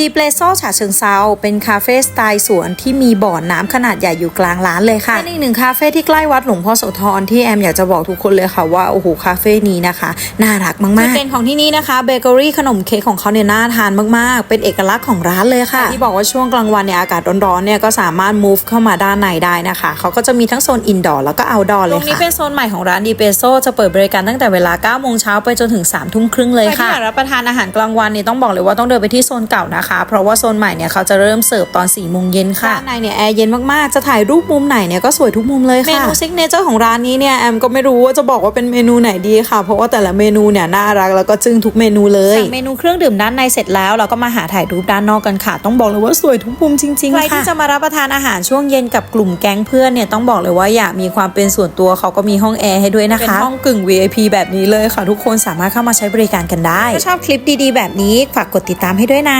ดีเปรโซฉะเชิงเซาเป็นคาเฟ่สไตล์สวนที่มีบ่อน้ำขนาดใหญ่อยู่กลางร้านเลยค่ะเป็นอีกหนึ่งคาเฟ่ที่ใกล้วัดหลวงพ่อโสธรที่แอมอยากจะบอกทุกคนเลยค่ะว่าโอ้โหคาเฟ่นี้นะคะน่ารักมากๆจุดเด่นของที่นี่นะคะเบเกอรี่ขนมเค้กของเขาเนี่ยน่าทานมากๆ เป็นเอกลักษณ์ของร้านเลยค่ะ ที่บอกว่าช่วงกลางวันเนี่ยอากาศร้อนๆเนี่ยก็สามารถ move เข้ามาด้านในได้นะคะเขาก็จะมีทั้งโซนอินดอร์แล้วก็เอาดอร์เลยค่ะตรงนี้เป็นโซนใหม่ของร้านดีเปโซจะเปิดบริการตั้งแต่เวลา9โมงเช้าไปจนถึง3ทุ่มครึ่งเลยค่ะใครที่อยากรับประทานอาหารกลางวันเนี่ยต้องบอกเลยว่าต้องเดินไปที่โซนเก่านะคะเพราะว่าโซนใหม่เนี่ยเขาจะเริ่มเสิร์ฟตอน4ี่โมงเย็นค่ะด้านในเนี่ยแอร์เย็นมากๆ จะถ่ายรูปมุมไหนเนี่ยก็สวยทุกมุมเลยค่ะ เมนูซิกเนเจอร์ของร้านนี้เนี่ยแอมก็ไม่รู้ว่าจะบอกว่าเป็นเมนูไหนดีค่ะ เพราะว่าแต่ละเมนูเนี่ยน่ารักแล้วก็จึ้งทุกเมนูเลยสั่งเมนูเครื่องดื่มด้านในเสร็จแล้วเราก็มาหาถ่ายรูปด้านนอกกันค่ะ ต้องบอกเลยว่าสวยทุกมุมจริงๆใครที่จะมารับประทานอาหารช่วงเย็นกับกลุ่มแก๊งเพื่อนเนี่ยต้องบอกเลยว่าอยากมีความเป็นส่วนตัวเขาก็มีห้องแอร์ให้ด้วยนะคะเป็นห้องกึ่ง VIP แบบนี้เลยค่ะทุกคนสามารถเข้ามาใช้บริการกันได้ถ้าชอบคลิปดีๆ แบบนี้ฝากกดติดตามให้ด้วยนะ